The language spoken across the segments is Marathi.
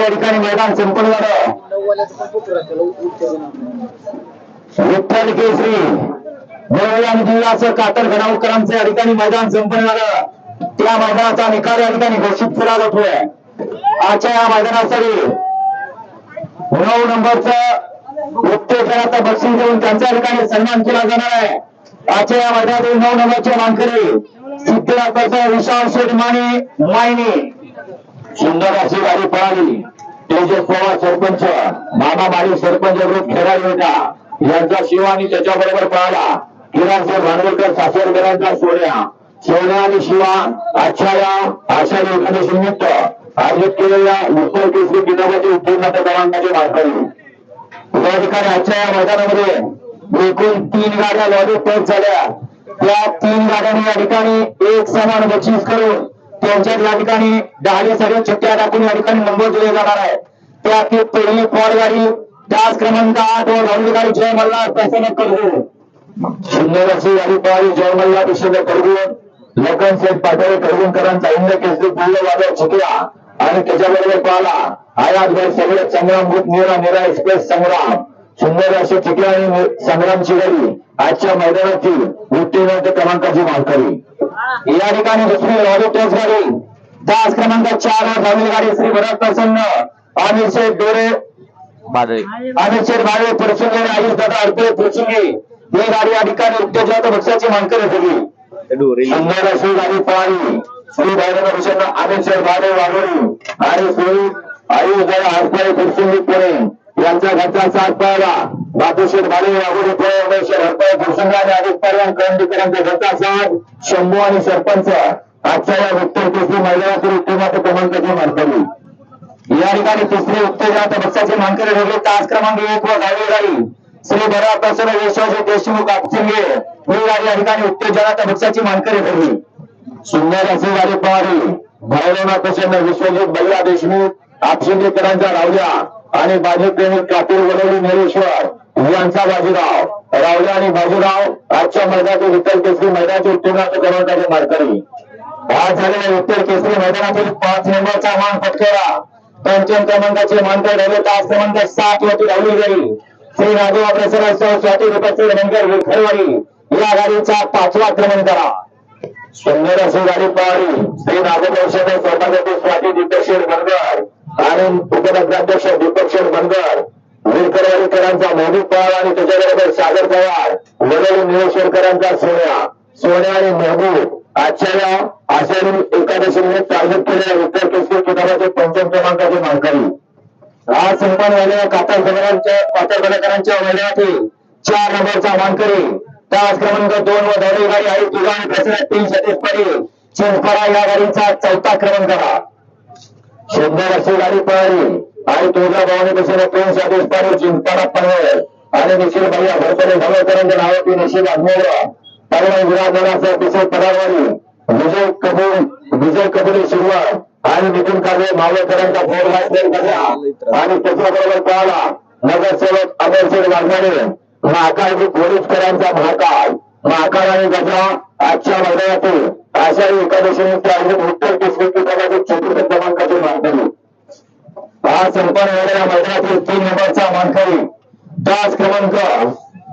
या ठिकाणी मैदान संपन्न झालं. विठ्ठल केसरी देवळी जिल्ह्याचं कातर घडावकरांचं या ठिकाणी मैदान संपन्न झालं. त्या मैदानाचा निकाल या ठिकाणी घोषित केला जातोय. आजच्या या मैदानासाठी नऊ नंबरचं उत्तेजनाचं बक्षीस देऊन त्यांच्या ठिकाणी सन्मान केला जाणार आहे. आजच्या या मैदानातील नऊ नंबरचे मानकरी सिद्धनाथाचा विशाल शेठ माने मायने. सुंदर अशी गाडी पळाली. तेजस पवार सरपंच मामा माळी सरपंच ग्रुप खेळाडू होता यांचा शिवा आणि त्याच्याबरोबर पळाला. किरणसाहेब भांडवलकर सासरकरांचा सोन्या सोन्या आणि शिवा आजच्या या आषाढी एकादशी निमित्त आयोजित केलेल्या उत्तर केसरी किताबाचे उत्तीर्ण क्रमांकाचे मानकरी या ठिकाणी आजच्या या मैदानामध्ये एकूण तीन गाड्या लॉरी टच झाल्या. त्या तीन गाड्यांनी या ठिकाणी एक समान बक्षीस करून त्यांच्यात या ठिकाणी दहाव्या सगळ्या छुट्ट्या टाकून या ठिकाणी नंबर दिले जाणार आहे त्यातील पहिली फॉर गाडी त्याच क्रमांक आठ वर धावली गाडी जय मल्हार प्रसन्न करगुण सुंदर अशी गाडी पळाली जय मल्हार प्रसन्न करगुण लखन सेठ पाटोरे करगुणकरांचा हिंद केसरी पूर्ण वादळ चिकला आणि त्याच्याबरोबर पळाला आयातभर सगळे संग्रामभूत निरा निरा एक्सप्रेस संग्राम. सुंदर असे चिकला आणि संग्रामची गाडी आजच्या मैदानातील उत्तीर्ण क्रमांकाची मालकरी. या ठिकाणी दुसरी लॉरी टेस्ट गाडी. त्याच क्रमांक चार वर धावली गाडी श्री भरत प्रसन्न. अनिल शेठ डोरे. अनिल शेठ भावे परसुंगे आणि आयुष दादा अडपळे पुरसुंगे ही गाडी या ठिकाणी उत्तेजनात पक्षाची मानकरी ठरली. सुंदर अशी गाडी पळाली. श्री भैरव प्रसन्न अनिल शेठ भावे वाघोरी आणि श्री आयुष दादा अडपळे पुरसुंगे पुणे. यांचा घरचा साथ पाहिला बापूशेठ भाले वाघोरी प्रवेशर हरपाय हरपळे पुरसुंगे आणि अधिक पर्याय करंडीकरांचा घरचा शंभू आणि सरपंच आजच्या या उत्तर केसरी मैदानातील उत्तीर्णात क्रमांकाची मानकरी या ठिकाणी तिसरी उत्तेजनात पक्षाचे मानकरी ठरले तास क्रमांक एक व दहावी गाडी श्री बरा प्रसन्न यशवंत देशमुख आपसिंगे ही गाडी या ठिकाणी उत्तेजनात पक्षाची मानकरी ठरली सुंदर असे गाडी पवारी भैरवनाथ प्रसन्न विश्वजित भैया देशमुख आपशिंगेकरांचा रावल्या आणि बाजी प्रेमी कापूर वडवली नेरेश्वर यांचा बाजीराव रावले आणि बाजीराव आजच्या मैदानातील उत्तर केसरी मैदानाचे उत्तीर्ण क्रमांकाचे मारकरी. आज झालेल्या उत्तर केसरी मैदानातील पाच नंबरचा मान पटकावला पंचम क्रमांकाचे मानकर ठरले तास क्रमांक सात वरती धावली गेली श्री राघव अग्रसरासह स्वाती रूपाचे रंगर विखरवाडी या गाडीचा पाचवा क्रमांक आला सुंदर अशी गाडी पळाली श्री नागोपौषध स्वतःसाठी स्वाती दीपकशेठ बनगर आणि उपनगराध्यक्ष दीपकशेठ बनगर विरकरवाडीकरांचा मोदी पवार आणि त्याच्याबरोबर सागर पवार वडोली निळेश्वरकरांचा सोन्या सोन्या आणि महबूब. आजच्या या आषाढी एकादशीने निमित्त केलेल्या उत्तर केसरी किताबाचे पंचम क्रमांकाचे मानकरी. आज संपन्न झालेल्या कातर गणकांच्या कातर गणकरांच्या मैदानातील चार नंबरचा मानकरी. तास क्रमांक दोन व दौरी गाडी आहे तुझा आणि प्रसन्न तीन सतीश पडेल चिंचपाडा या गाडीचा चौथा क्रमांक शंभर अशी गाडी पळाली. आणि तुळजा भवानी प्रसन्न तीन सतीश पडेल चिंचपाडा पनवेल आणि निश्चित म्हणजे भैया भरपणे धवळकरांच्या नावाची निश्चित आत्मोर परिणाम विराजनाचा अतिशय पदावरी विजय कपूर विजय कपूर शिरवाड आणि नितीन काळे मावळकरांचा फोर मास्टर कसा आणि त्याच्याबरोबर पळाला नगरसेवक अमरसिंग वाघमारे. महाकाळजी पोलीसकरांचा महाकाळ महाकाळ आणि गजा आजच्या मैदानातील आषाढी एकादशी निमित्त आयोजित उत्तर केसरी आज संपन्न झालेल्या मैदानातील तीन नंबरचा मानकरी. तास क्रमांक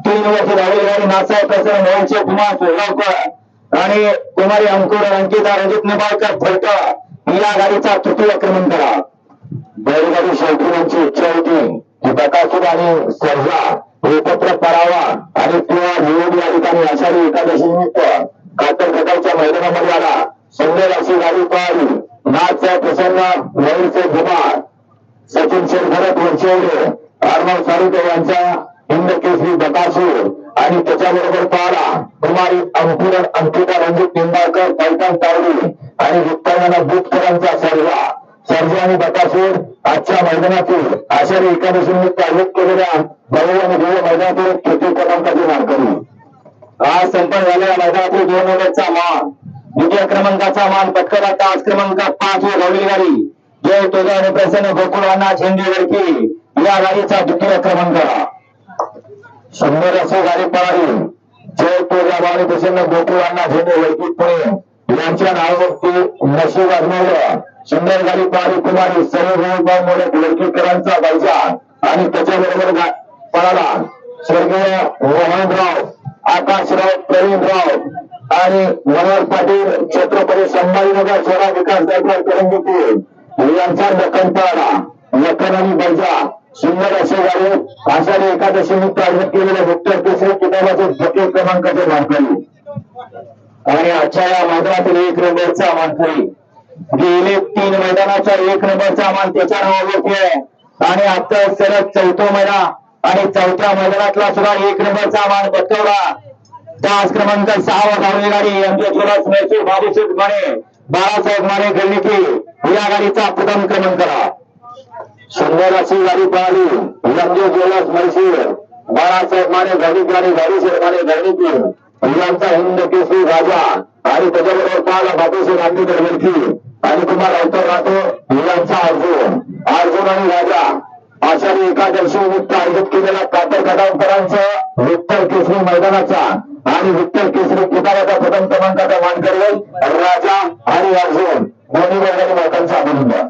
तीन वर्ष धावली गाडी नासाहेब प्रसन्न मोहनचे कुमार कोल्हावकर आणि कुमारी अंकुर अंकिता रंजित निंबाळकर फलटण या गाडीचा तृतीय क्रमांक आला. बैलगाडी शौकीनांची इच्छा होती की बकासूर आणि सर्जा एकत्र करावा आणि किंवा निवड या ठिकाणी आषाढी एकादशी निमित्त कातर प्रकारच्या मैदानामध्ये आला. सुंदर अशी गाडी पळाली नाथचा प्रसन्न मयूरचे कुमार सचिन शेरभरत वरचेवडे अर्णव सारुटे यांचा हिंद केसरी बकासूर आणि त्याच्याबरोबर पाहला कुमारी अंकुर अंकिता रंजित निंबाळकर पैठण तावडी आणि विठ्ठलाना बुटकरांचा सर्वा. सर्जा आणि बकासूर आजच्या मैदानातील आषाढी एकादशी निमित्त आयोजित केलेल्या भव्य आणि दिव्य मैदानातील तृतीय क्रमांकाची मानकरी आज संपन्न झालेल्या मैदानातील दोन ओव्हरचा मान. द्वितीय क्रमांकाचा मान पटकन आता आज क्रमांक पाच वर धावली गाडी. जय तुझा आणि प्रसन्न गोकुळ अण्णा झेंडे वडकी. या गाडीचा दुसरा क्रमांक शंभर असो गाडी पळाली. जय तुझा आणि प्रसन्न गोकुळ अण्णा झेंडे वडकी पुणे. यांच्या नावावरती नशीब आजमावलं सुंदर गाडी पळाली. कुमारी सर्व मोरे कुलकीकरांचा बैजा. आणि त्याच्याबरोबर पळाला. स्वर्गीय मोहनराव आकाशराव प्रवीणराव आणि मनोहर पाटील छत्रपती संभाजीनगर शहरा विकास गायकवाड करंगीतील यांचा दखल पळाला लखन आणि बैजा सुंदर असे झाले. आषाढी एकादशी निमित्त आयोजित केलेल्या विठ्ठल केसरी किताबाचे द्वितीय क्रमांकाचे मानकरी आणि आजच्या या मैदानातील एक नंबरचा मानकरी गेले तीन मैदानाचा एक नंबरचा मान त्याच्या नावावरती आहे. आणि आता सलग चौथा मैदान आणि चौथ्या मैदानातला सुद्धा एक नंबरचा मान पटकवला. तास क्रमांक सहावा धावली गाडी यांचे जोरात मैसूर बाबूशेठ माने बाळासाहेब माने गल्लीकी या गाडीचा प्रथम क्रमांक करा सुंदर अशी गाडी पळाली. लंबे गेलास मैसूर बाळासाहेब माने घडीत गाडी बाबूशेठ माने गल्लीकी यांचा हिंद केसरी राजा आणि त्याच्याबरोबर पाहिला बापूशी गांधी गलकी आणि कुमार अवतर राहतो यांचा अर्जुन. अर्जुन आणि राजा. आषाढी एकादशी निमित्त आयोजित केलेला कातर कडावकरांचं विठ्ठल केसरी मैदानाचा आणि विठ्ठल केसरी किताबाचा प्रथम क्रमांकाचा मानकरी राजा आणि अर्जुन दोन्ही वर्गाने मातांचं अभिनंदन.